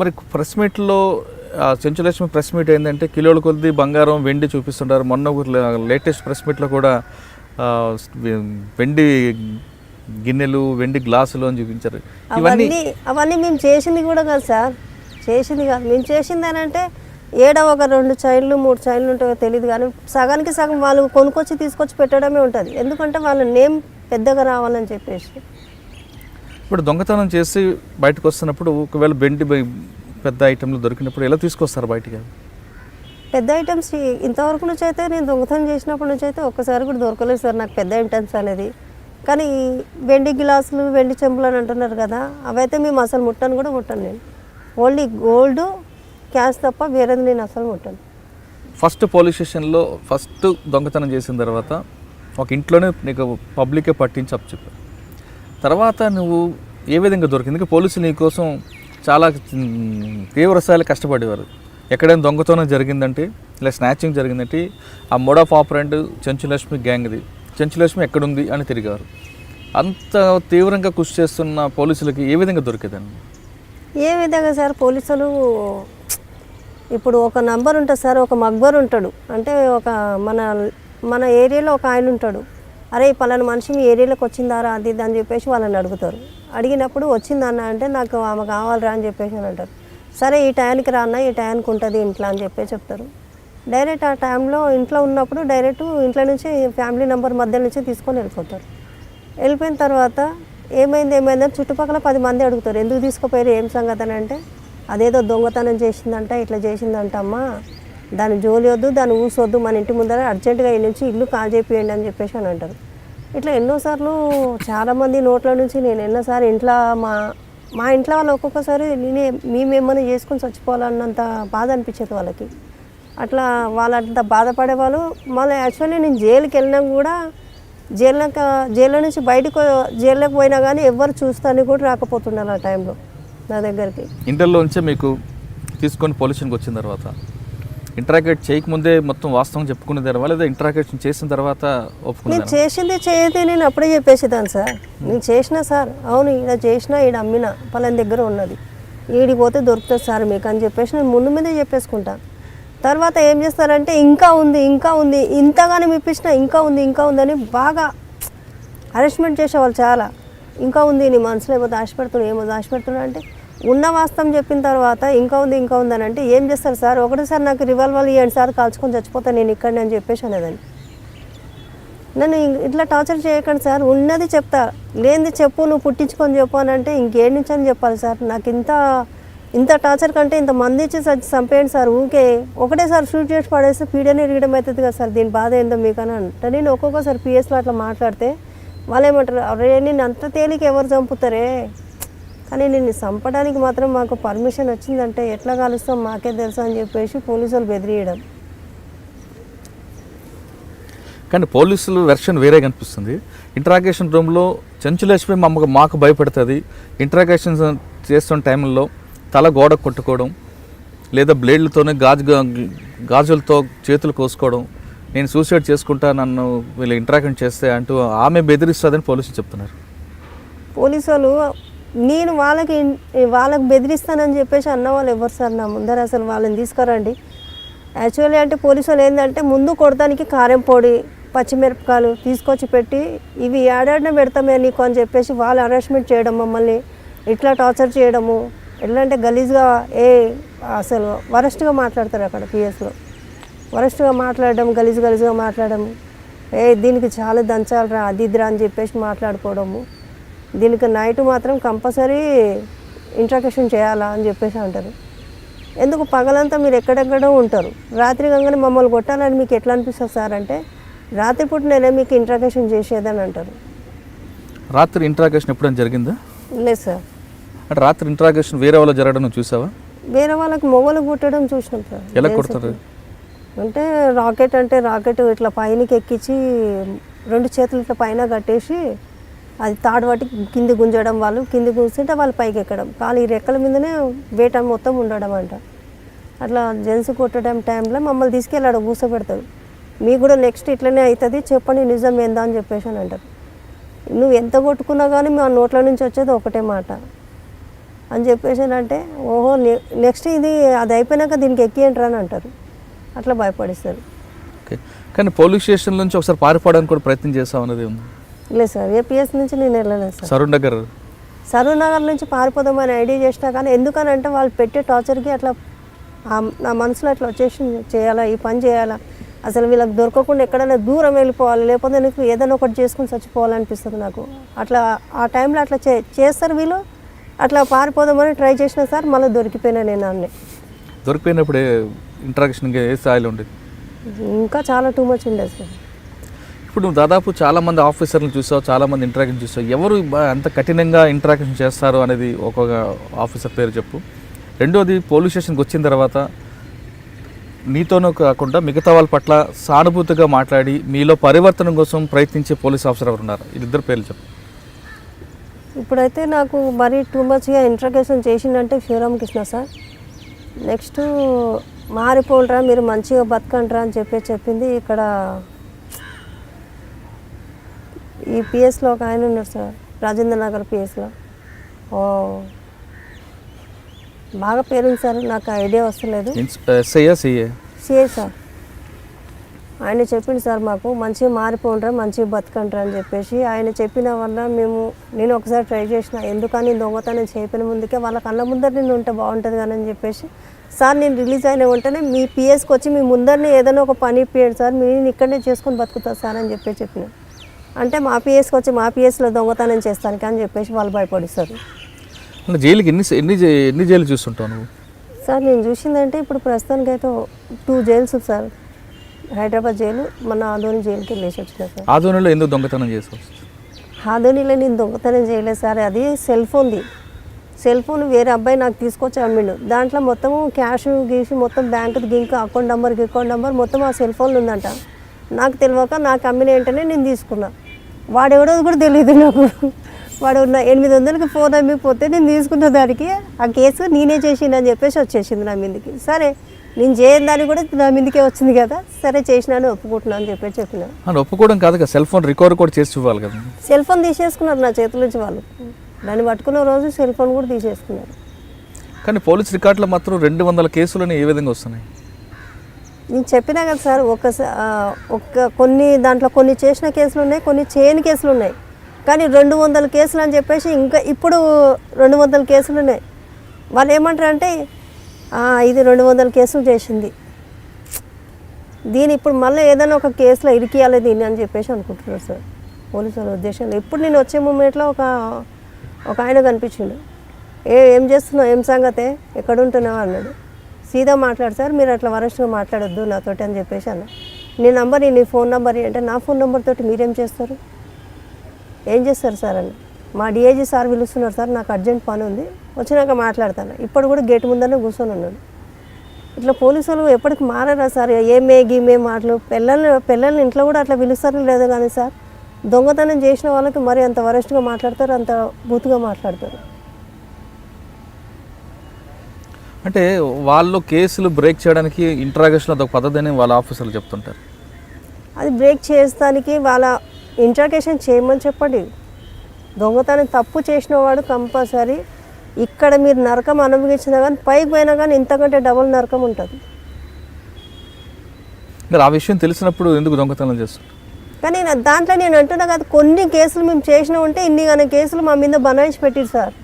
మరి ప్రెస్ మీట్లో Chenchulakshmi press meet ఏంటంటే కిలోల కొద్ది బంగారం వెండి చూపిస్తుంటారు. మొన్న లేటెస్ట్ ప్రెస్ మీట్లో కూడా వెండి గిన్నెలు వెండి గ్లాసులు అని చూపించారు. ఇవన్నీ అవన్నీ అవన్నీ మేము చేసింది కూడా కాదు సార్. చేసింది కాదు. మేము చేసింది అని అంటే ఏడ ఒక రెండు చైన్లు మూడు చైన్లు ఉంటాయో తెలియదు కానీ సగానికి సగం వాళ్ళు కొనుక్కొచ్చి తీసుకొచ్చి పెట్టడమే ఉంటుంది. ఎందుకంటే వాళ్ళ నేమ్ పెద్దగా రావాలని చెప్పేసి. ఇప్పుడు దొంగతనం చేసి బయటకు వస్తున్నప్పుడు ఒకవేళ వెండి బై- పెద్ద ఐటెంలు దొరికినప్పుడు ఎలా తీసుకొస్తారు బయటికి? పెద్ద ఐటమ్స్ ఇంతవరకు నుంచి అయితే నేను దొంగతనం చేసినప్పటి నుంచి అయితే ఒక్కసారి కూడా దొరకలేదు సార్ నాకు పెద్ద ఐటమ్స్ అనేది. కానీ వెండి గ్లాసులు వెండి చెంబులు అని అంటున్నారు కదా అవైతే మేము అసలు ముట్టను కూడా ముట్టను నేను. ఓన్లీ గోల్డ్ క్యాష్ తప్ప వేరేది నేను అసలు ముట్టను. ఫస్ట్ పోలీస్ స్టేషన్లో ఫస్ట్ దొంగతనం చేసిన తర్వాత ఒక ఇంట్లోనే నీకు పబ్లికే పట్టించి అప్పు చెప్పారు తర్వాత నువ్వు ఏ విధంగా దొరికింది? ఎందుకంటే పోలీసులు నీ కోసం చాలా మ్, కష్టపడేవారు. ఎక్కడైనా దొంగతనం జరిగిందంటే ఇలా స్నాచింగ్ జరిగిందంటే ఆ మోడ్ ఆఫ్ ఆపరెంట్ చెంచులక్ష్మి గ్యాంగ్ది. చెంచులక్ష్మి ఎక్కడుంది అని తిరిగారు అంత తీవ్రంగా కృషి చేస్తున్న పోలీసులకి ఏ విధంగా దొరికేదండి? ఏ విధంగా సార్? పోలీసులు ఇప్పుడు ఒక నంబర్ ఉంటుంది సార్ ఒక మగ్బర్ ఉంటాడు. అంటే ఒక మన మన ఏరియాలో ఒక ఆయన ఉంటాడు. అరే ఈ పలానా మనిషి మీ ఏరియాలోకి వచ్చిందారా? అది ఇది అని చెప్పేసి వాళ్ళని అడుగుతారు. అడిగినప్పుడు వచ్చిందన్న అంటే నాకు ఆమె కావాలరా అని చెప్పేసి అని అంటారు. సరే ఈ టైంకి రా ఈ టైంకి ఉంటుంది ఇంట్లో అని చెప్పి చెప్తారు. డైరెక్ట్ ఆ టైంలో ఇంట్లో ఉన్నప్పుడు డైరెక్ట్ ఇంట్లో నుంచి ఫ్యామిలీ నెంబర్ మధ్య నుంచి తీసుకొని వెళ్ళిపోతారు. వెళ్ళిపోయిన తర్వాత ఏమైంది ఏమైంది చుట్టుపక్కల పది మంది అడుగుతారు. ఎందుకు తీసుకుపోయారు ఏం సంగతి అని అంటే అదేదో దొంగతనం చేసిందంట ఇట్లా చేసిందంట అమ్మా దాని జోలి వద్దు దాన్ని ఊసొద్దు మన ఇంటి ముందర అర్జెంటుగా వెళ్ళి నుంచి ఇల్లు కాల్ చేపియండి అని చెప్పేసి అని అంటారు. ఇట్లా ఎన్నోసార్లు చాలామంది నోట్ల నుంచి నేను ఎన్నోసారి ఇంట్లో మా మా ఇంట్లో వాళ్ళు ఒక్కొక్కసారి నేనే మేమేమన్నా చేసుకొని చచ్చిపోవాలన్నంత బాధ అనిపించేది వాళ్ళకి. అట్లా వాళ్ళంత బాధపడేవాళ్ళు మళ్ళీ యాక్చువల్లీ నేను జైలుకి వెళ్ళినా కూడా జైల్లో జైల్లో నుంచి బయటకు జైల్లోకి పోయినా కానీ ఎవరు చూస్తాను కూడా రాకపోతున్నారు ఆ టైంలో నా దగ్గరికి. ఇంటర్లోంచే మీకు తీసుకొని పొల్యూషన్కి వచ్చిన తర్వాత ఇంటరాగేట్ చేయకముందే మొత్తం వాస్తవం చెప్పుకునేదారా లేదా ఇంటరాగేషన్ చేసిన తర్వాత నేను చేసింది చేయది నేను అప్పుడే చెప్పేసేదాన్ని సార్. నేను చేసిన సార్ అవును ఈడ చేసిన ఈడ అమ్మిన పలాని దగ్గర ఉన్నది. ఈడిపోతే పోతే దొరుకుతుంది సార్ మీకు అని చెప్పేసి నేను ముందు మీదే చెప్పేసుకుంటాను తర్వాత ఏం చేస్తారంటే ఇంకా ఉంది ఇంకా ఉంది ఇంతగానే ఇప్పించిన ఇంకా ఉంది ఇంకా ఉందని బాగా హరెస్మెంట్ చేసేవాళ్ళు చాలా. ఇంకా ఉంది నీ మనసులో ఏమో దాచిపెడుతున్నావు ఏమో దాచిపెడుతున్నావు అంటే ఉన్న వాస్తవం చెప్పిన తర్వాత ఇంకా ఉంది ఇంకా ఉంది అని అంటే ఏం చేస్తారు సార్? ఒకటేసారి నాకు రివాల్వర్ ఇవ్వండి సార్ కాల్చుకొని చచ్చిపోతాను నేను ఇక్కడ అని చెప్పేసి అనేదాన్ని. నన్ను ఇట్లా టార్చర్ చేయకండి సార్ ఉన్నది చెప్తా. లేనిది చెప్పు నువ్వు పుట్టించుకొని చెప్పు అని అంటే ఇంకేం నుంచి అని చెప్పాలి సార్? నాకు ఇంత ఇంత టార్చర్ కంటే ఇంత మంది ఇచ్చి చంపేయండి సార్ ఊకే. ఒకటేసారి షూట్ చేసి పడేస్తే పీడనే ఇరగడం అవుతుంది కదా సార్ దీని బాధ ఏందో మీకు అని అంటే. నేను ఒక్కొక్కసారి పిఎస్లో అట్లా మాట్లాడితే వాళ్ళు ఏమంటారు అరే నేను అంత తేలిక ఎవరు చంపుతారే? కానీ నేను చంపడానికి మాత్రం మాకు పర్మిషన్ వచ్చిందంటే ఎట్లా కలుస్తాం మాకే తెలుసు అని చెప్పేసి పోలీసు వాళ్ళు బెదిరియడం కానీ పోలీసులు వెర్షన్ వేరే కనిపిస్తుంది. ఇంటరాగేషన్ రూమ్లో చెంచులక్ష్మి మమ్మకు మాకు భయపెడుతుంది. ఇంటరాగేషన్ చేస్తున్న టైంలో తల గోడ కొట్టుకోవడం లేదా బ్లేడ్లతోనే గాజు గాజులతో చేతులు కోసుకోవడం నేను సూసైడ్ చేసుకుంటా నన్ను వీళ్ళు ఇంటరాక్షన్ చేస్తే అంటూ ఆమె బెదిరిస్తుందని పోలీసులు చెప్తున్నారు. పోలీసు వాళ్ళు నేను వాళ్ళకి వాళ్ళకి బెదిరిస్తానని చెప్పేసి అన్న వాళ్ళు ఎవరు సార్? నా ముందర అసలు వాళ్ళని తీసుకురండి. యాక్చువల్లీ అంటే పోలీసు వాళ్ళు ఏంటంటే ముందు కొడతానికి కారం పొడి పచ్చిమిరపకాయలు తీసుకొచ్చి పెట్టి ఇవి ఏడాడిన పెడతామే నీకు అని చెప్పేసి వాళ్ళు అరెస్ట్మెంట్ చేయడం మమ్మల్ని ఇట్లా టార్చర్ చేయడము ఎట్లా అంటే గలీజ్గా ఏ అసలు వరస్ట్గా మాట్లాడతారు అక్కడ పిఎస్లో. వరస్ట్గా మాట్లాడడం గలీజ్ గలీజ్గా మాట్లాడడం ఏ దీనికి చాలా దంచాలరా అది ఇదిరా అని చెప్పేసి మాట్లాడుకోవడము. దీనికి నైట్ మాత్రం కంపల్సరీ ఇంట్రాక్షన్ చేయాలా అని చెప్పేసి అంటారు. ఎందుకు పగలంతా మీరు ఎక్కడెక్కడో ఉంటారు. రాత్రి గంగని మమ్మల్ని కొట్టాలని మీకు ఎట్లా అనిపిస్తుంది సార్ అంటే రాత్రిపూట నేనే మీకు ఇంట్రాక్షన్ చేసేదని అంటారు. రాత్రి ఇంటరాగేషన్ ఎప్పుడైనా జరిగిందా? లేదు సార్. అంటే రాత్రి ఇంటరాగేషన్ వేరే వాళ్ళు జరగడం నువ్వు చూసావా? వేరే వాళ్ళకి మొగలు కుట్టడం చూసినాం సార్. ఎలా కొడతారు? అంటే రాకెట్ అంటే రాకెట్ ఇట్లా పైనకి ఎక్కించి రెండు చేతులు ఇట్లా పైన కట్టేసి అది తాడు పట్టి కింది గుంజడం వాళ్ళు కింది గుంజుంటే వాళ్ళు పైకి ఎక్కడం. కాలు ఈ రెక్కల మీదనే వేట మొత్తం ఉండడం అంట. అట్లా జెంట్స్ కొట్టడం టైంలో మమ్మల్ని తీసుకెళ్ళాడు కూర్చోబెడతాడు మీకు కూడా నెక్స్ట్ ఇట్లనే అవుతుంది చెప్పండి నిజం ఏందా అని చెప్పేసి అని అంటారు. నువ్వు ఎంత కొట్టుకున్నా కానీ మా నోట్ల నుంచి వచ్చేది ఒకటే మాట. అని చెప్పేసి అంటే ఓహో నెక్స్ట్ ఇది అది అయిపోయినాక దీనికి ఎక్కియంట్రా అని అంటారు. అట్లా భయపడిస్తారు. కానీ పోలీస్ స్టేషన్ నుంచి ఒకసారి పారిపోవడానికి కూడా ప్రయత్నం చేస్తామన్నది ఉంది లేదు సార్ ఏపీఎస్ నుంచి నేను వెళ్ళలేదు సార్. సరూర్ నగర్ సరూర్ నగర్ నుంచి పారిపోదామని ఐడియా చేసినా కానీ ఎందుకనంటే వాళ్ళు పెట్టే టార్చర్కి అట్లా నా మనసులో అట్లా వచ్చేసి చేయాలా ఈ పని చేయాలా? అసలు వీళ్ళకి దొరకకుండా ఎక్కడైనా దూరం వెళ్ళిపోవాలి. లేకపోతే నీకు ఏదైనా ఒకటి చేసుకుని చచ్చిపోవాలనిపిస్తుంది నాకు. అట్లా ఆ టైంలో అట్లా చే చేస్తారు వీళ్ళు. అట్లా పారిపోదామని ట్రై చేసిన సార్ మళ్ళీ దొరికిపోయినా నేను అన్నీ. దొరికిపోయినప్పుడు ఇంట్రాక్షన్ ఏ స్థాయిలో ఉండేది? ఇంకా చాలా టూ మచ్ ఉండేది సార్. ఇప్పుడు నువ్వు దాదాపు చాలా మంది చూసావు చాలా మంది ఇంటరాక్షన్ చూసావు. ఎవరు అంత కఠినంగా ఇంటరాక్షన్ చేస్తారు అనేది ఒక్కొక్క ఆఫీసర్ పేరు చెప్పు. రెండోది పోలీస్ స్టేషన్కి వచ్చిన తర్వాత నీతోనూ కాకుండా మిగతా వాళ్ళ పట్ల సానుభూతిగా మాట్లాడి మీలో పరివర్తన కోసం ప్రయత్నించే పోలీస్ ఆఫీసర్ ఎవరు ఉన్నారు ఇద్దరు పేర్లు చెప్పు. ఇప్పుడైతే నాకు మరీ టూ మచ్గా ఇంట్రగేషన్ చేసిందంటే శివరామకృష్ణ సార్. నెక్స్ట్ మారిపోండ్రా మీరు మంచిగా బతకండ్రా అని చెప్పి చెప్పింది ఇక్కడ ఈ పిఎస్లో ఒక ఆయన ఉన్నారు సార్ రాజేంద్ర నగర్ పిఎస్లో ఓ. బాగా పేరుంది సార్ నాకు ఐడియా వస్తలేదు. ఎస్ఐయా సిఏ సార్. ఆయన చెప్పింది సార్ మాకు మంచిగా మారిపోండ్రా మంచిగా బతకండ్రా అని చెప్పేసి. ఆయన చెప్పిన వల్ల మేము నేను ఒకసారి ట్రై చేసిన ఎందుకని దొంగతనం చేయపిన ముందుకే వాళ్ళ కళ్ళ ముందర నేను ఉంటే బాగుంటుంది కానీ అని చెప్పేసి. సార్ నేను రిలీజ్ అయిన వెంటనే మీ పిఎస్కి వచ్చి మీ ముందరనే ఏదైనా ఒక పని ఇప్పియండి సార్ నేను ఇక్కడనే చేసుకొని బతుకుతా సార్ అని చెప్పి చెప్పిన. అంటే మా పిఎస్కి వచ్చి మా పిఎస్లో దొంగతనం చేస్తానికి అని చెప్పేసి వాళ్ళు భయపడిస్తారు. అంటే జైలుకి ఎన్ని ఎన్ని ఎన్ని జైలు చూస్తుంటావు నువ్వు? సార్ నేను చూసిందంటే ఇప్పుడు ప్రస్తుతానికి అయితే two jails sir. Hyderabad jail మన ఆదోని జైలుకి వెళ్ళేసి వచ్చిన సార్. ఆధ్వర్యంలో ఎందుకు దొంగతనం చేసావు ఆదోనిలో నేను దొంగతనం చేయలేదు సార్. అది సెల్ ఫోన్ది. సెల్ ఫోన్ వేరే అబ్బాయి నాకు తీసుకొచ్చి అమ్మిండు. దాంట్లో మొత్తము క్యాష్ గీసి మొత్తం బ్యాంక్ గింక్ అకౌంట్ నెంబర్ అకౌంట్ నెంబర్ మొత్తం ఆ సెల్ ఫోన్లో ఉందంట. నాకు తెలియక నాకు అమ్మిన వెంటనే నేను తీసుకున్నా. వాడెవడో కూడా తెలియదు నాకు. వాడు నా ఎనిమిది వందలకి ఫోన్ అమ్మిపోతే నేను తీసుకున్న దానికి ఆ కేసు నేనే చేసిండు చెప్పేసి వచ్చేసింది నా మీదకి. సరే నేను చేయని దాన్ని కూడా నా మీదకే వచ్చింది కదా. సరే చేసినాను ఒప్పుకుంటున్నాను అని చెప్పేసి చెప్పిన. అని ఒప్పుకోవడం కాదు కదా. సెల్ ఫోన్ రికవర్ కూడా చేసి ఇవ్వాలి కదా. సెల్ ఫోన్ తీసేసుకున్నారు నా చేతుల నుంచి వాళ్ళు. దాన్ని పట్టుకున్న రోజు సెల్ ఫోన్ కూడా తీసేసుకున్నారు. కానీ పోలీస్ రికార్డులో మాత్రం రెండు వందల కేసులని ఏ విధంగా వస్తున్నాయి? నేను చెప్పినా కదా సార్ ఒక ఒక కొన్ని దాంట్లో కొన్ని చేసిన కేసులు ఉన్నాయి కొన్ని చేయని కేసులు ఉన్నాయి. కానీ రెండు వందల కేసులు అని చెప్పేసి ఇంకా ఇప్పుడు రెండు వందల కేసులు ఉన్నాయి. వాళ్ళు ఏమంటారు అంటే ఇది రెండు వందల కేసులు చేసింది. దీని ఇప్పుడు మళ్ళీ ఏదైనా ఒక కేసులో ఇరికియాలి దీన్ని అని చెప్పేసి అనుకుంటున్నారు సార్. పోలీసు వాళ్ళ ఉద్దేశంలో. ఇప్పుడు నేను వచ్చే మూమెంట్లో ఒక ఒక ఆయన కనిపించిండు. ఏ ఏం చేస్తున్నావు? ఏం సంగతే? ఎక్కడ ఉంటున్నావు అన్నాడు. సీదా మాట్లాడు సార్ మీరు అట్లా వరస్ట్గా మాట్లాడొద్దు నాతోటి అని చెప్పేసి అన్న. నీ నంబర్ నీ ఫోన్ నెంబర్ అంటే నా ఫోన్ నెంబర్ తోటి మీరేం చేస్తారు? ఏం చేస్తారు సార్ అని. మా డిఐజీ సార్ పిలుస్తున్నారు సార్ నాకు అర్జెంట్ పని ఉంది వచ్చినాక మాట్లాడతాను ఇప్పుడు కూడా గేట్ ముందరనే కూర్చొని ఉన్నాడు. ఇట్లా పోలీసు వాళ్ళు ఎప్పటికి మారారా సార్? ఏమే గీమే మాటలు. పిల్లల్ని పిల్లల్ని ఇంట్లో కూడా అట్లా పిలుస్తారో లేదో కానీ సార్ దొంగతనం చేసిన వాళ్ళకి మరి అంత వరస్ట్గా మాట్లాడతారు అంత బూతుగా మాట్లాడతారు. అంటే వాళ్ళు కేసులు బ్రేక్ చేయడానికి ఇంట్రాగేషన్ అదొక పద్ధతి అని వాళ్ళ ఆఫీసర్లు చెప్తుంటారు. అది బ్రేక్ చేస్తానికి వాళ్ళ ఇంట్రాగేషన్ చేయమని చెప్పండి. దొంగతనం తప్పు చేసిన వాడు కంపల్సరీ ఇక్కడ మీరు నరకం అనుభవించినా కానీ పైకి పోయినా కానీ ఇంతకంటే డబుల్ నరకం ఉంటుంది. మరి ఆ విషయం తెలిసినప్పుడు ఎందుకు దొంగతనం చేస్తారు? కానీ దాంట్లో నేను అంటున్నా కదా కొన్ని కేసులు మేము చేసినా ఉంటే ఇన్ని కానీ కేసులు మా మీద బనాయించి పెట్టిరు సార్.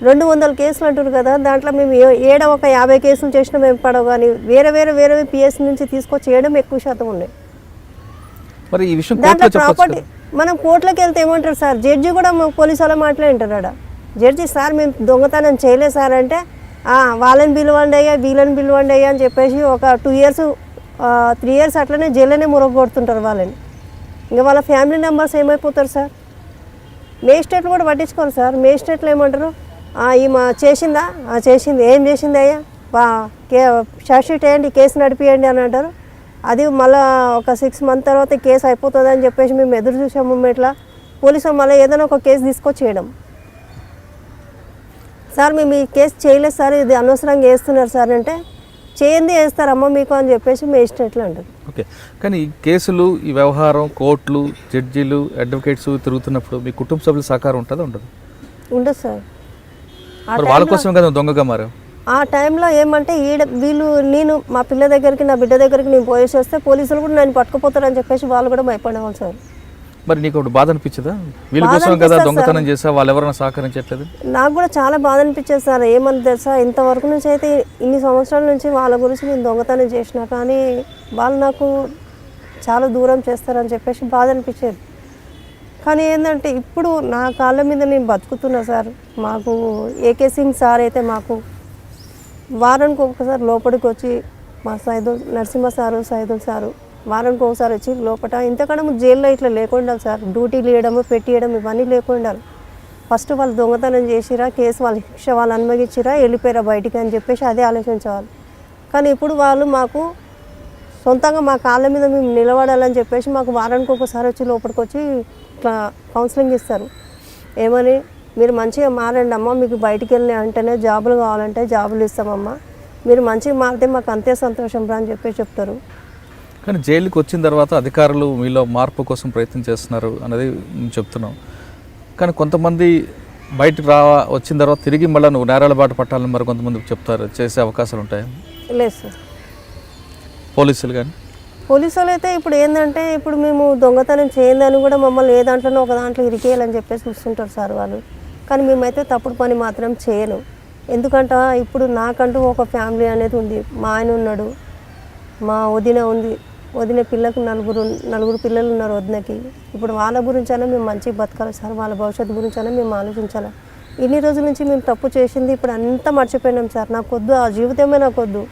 రెండు వందల కేసులు అంటారు కదా దాంట్లో మేము ఏడ ఒక యాభై కేసులు చేసినా మేము పడవు కానీ వేరే వేరే వేరే పిఎస్ నుంచి తీసుకొచ్చి చేయడం ఎక్కువ శాతం ఉన్నాయి మరి ఈ విషయం దాంట్లో ప్రాపర్టీ మనం కోర్టులోకి వెళ్తే ఏమంటారు సార్? జడ్జి కూడా పోలీసు వాళ్ళ మాట్లాడింటారు ఆడ. జడ్జి సార్ మేము దొంగతనం చేయలేదు సార్ అంటే "ఆ, వాళ్ళని పిలవండి అయ్యా వీళ్ళని పిలవండి అయ్యా అని చెప్పేసి ఒక టూ ఇయర్స్ త్రీ ఇయర్స్ అట్లనే జైల్లోనే మురగొడుతుంటారు వాళ్ళని. ఇంకా వాళ్ళ ఫ్యామిలీ మెంబర్స్ ఏమైపోతారు సార్? మేజిస్ట్రేట్లు కూడా పట్టించుకోరు సార్. మేజిస్ట్రేట్లు ఏమంటారు? "ఆ, ఈమె చేసిందా? "ఆ, చేసింది. ఏం చేసింది అయ్యా? వా కే షార్ట్షీట్ వేయండి కేసు నడిపియండి అని అంటారు. అది మళ్ళీ ఒక సిక్స్ మంత్ తర్వాత కేసు అయిపోతుంది అని చెప్పేసి మేము ఎదురు చూసాము ఇట్లా పోలీసు మళ్ళీ ఏదైనా ఒక కేసు తీసుకొచ్చేయడం సార్ మేము ఈ కేసు చేయలేదు సార్ ఇది అనవసరంగా వేస్తున్నారు సార్ అంటే చేయండి వేస్తారమ్మా మీకు అని చెప్పేసి మేజిస్ట్రేట్లు అంటారు. ఓకే. కానీ ఈ కేసులు ఈ వ్యవహారం కోర్టులు జడ్జీలు అడ్వకేట్స్ తిరుగుతున్నప్పుడు మీ కుటుంబ సభ్యుల సహకారం ఉంటుందా? ఉండదు? ఉండదు సార్. వాళ్ళ కదా దొంగగా ఆ టైంలో ఏమంటే ఈడ వీళ్ళు నేను మా పిల్ల దగ్గరికి నా బిడ్డ దగ్గరికి నేను పోయేసి వస్తే పోలీసులు కూడా నన్ను పట్టుకుపోతారని చెప్పేసి వాళ్ళు కూడా భయపడేవాళ్ళు సార్. మరి నీకు ఒకటి బాధ అనిపించదా? వీళ్ళ కోసం కదా దొంగతనం చేసా వాళ్ళు ఎవరైనా సహకరించట్లేదు? నాకు కూడా చాలా బాధ అనిపించేది సార్. ఏమని తెలుసా? ఇంతవరకు నుంచి అయితే ఇన్ని సంవత్సరాల నుంచి వాళ్ళ గురించి నేను దొంగతనం చేసిన కానీ వాళ్ళు నాకు చాలా దూరం చేస్తారని చెప్పేసి బాధ అనిపించేది. కానీ ఏంటంటే ఇప్పుడు నా కాళ్ళ మీద నేను బతుకుతున్నా సార్. మాకు ఏకే సింగ్ సార్ అయితే మాకు వారానికి ఒకసారి లోపలికి వచ్చి మా సైదుల్ నరసింహ సారు సైదుల్ సారు వారానికి ఒకసారి వచ్చి లోపల ఇంతకన్నా ముందు జైల్లో ఇట్లా లేకుండా సార్. డ్యూటీలు ఇవ్వడము పెట్టియడం ఇవన్నీ లేకుండా ఫస్ట్ వాళ్ళు దొంగతనం చేసిరా కేసు వాళ్ళ శిక్ష వాళ్ళు అనుమగించిరా వెళ్ళిపోయారా బయటికి అని చెప్పేసి అదే ఆలోచించేవాళ్ళు. కానీ ఇప్పుడు వాళ్ళు మాకు సొంతంగా మా కాళ్ళ మీద మేము నిలబడాలని చెప్పేసి మాకు వారానికి ఒకసారి వచ్చి లోపలికి వచ్చి ఇట్లా కౌన్సిలింగ్ ఇస్తారు. ఏమని మీరు మంచిగా మారండి అమ్మ మీకు బయటికి వెళ్ళి అంటేనే జాబులు కావాలంటే జాబులు ఇస్తామమ్మా. మీరు మంచిగా మారితే మాకు అంతే సంతోషం రా అని చెప్పేసి చెప్తారు. కానీ జైలుకి వచ్చిన తర్వాత అధికారులు మీలో మార్పు కోసం ప్రయత్నం చేస్తున్నారు అనేది నేను చెప్తున్నావు కానీ కొంతమంది బయటకు రా వచ్చిన తర్వాత తిరిగి మళ్ళీ నువ్వు నేరాల బాట పట్టాలని మరి కొంతమందికి చెప్తారు చేసే అవకాశాలు ఉంటాయి? లేదు సార్. పోలీసులు కానీ? పోలీసు వాళ్ళు అయితే ఇప్పుడు ఏంటంటే ఇప్పుడు మేము దొంగతనం చేయందని కూడా మమ్మల్ని ఏ దాంట్లోనో ఒక దాంట్లో ఇరికేయాలని చెప్పేసి చూస్తుంటారు సార్ వాళ్ళు. కానీ మేమైతే తప్పుడు పని మాత్రం చేయను. ఎందుకంటే ఇప్పుడు నాకంటూ ఒక ఫ్యామిలీ అనేది ఉంది. మా ఆయన ఉన్నాడు మా వదిన ఉంది. వదిన పిల్లకు నలుగురు నలుగురు పిల్లలు ఉన్నారు వదినకి. ఇప్పుడు వాళ్ళ గురించైనా మేము మంచిగా బతకాలి సార్. వాళ్ళ భవిష్యత్తు గురించైనా మేము ఆలోచించాలి. ఇన్ని రోజుల నుంచి మేము తప్పు చేసింది ఇప్పుడు అంతా మర్చిపోయినాం సార్. నాకు వద్దు ఆ జీవితమే నాకు వద్దు.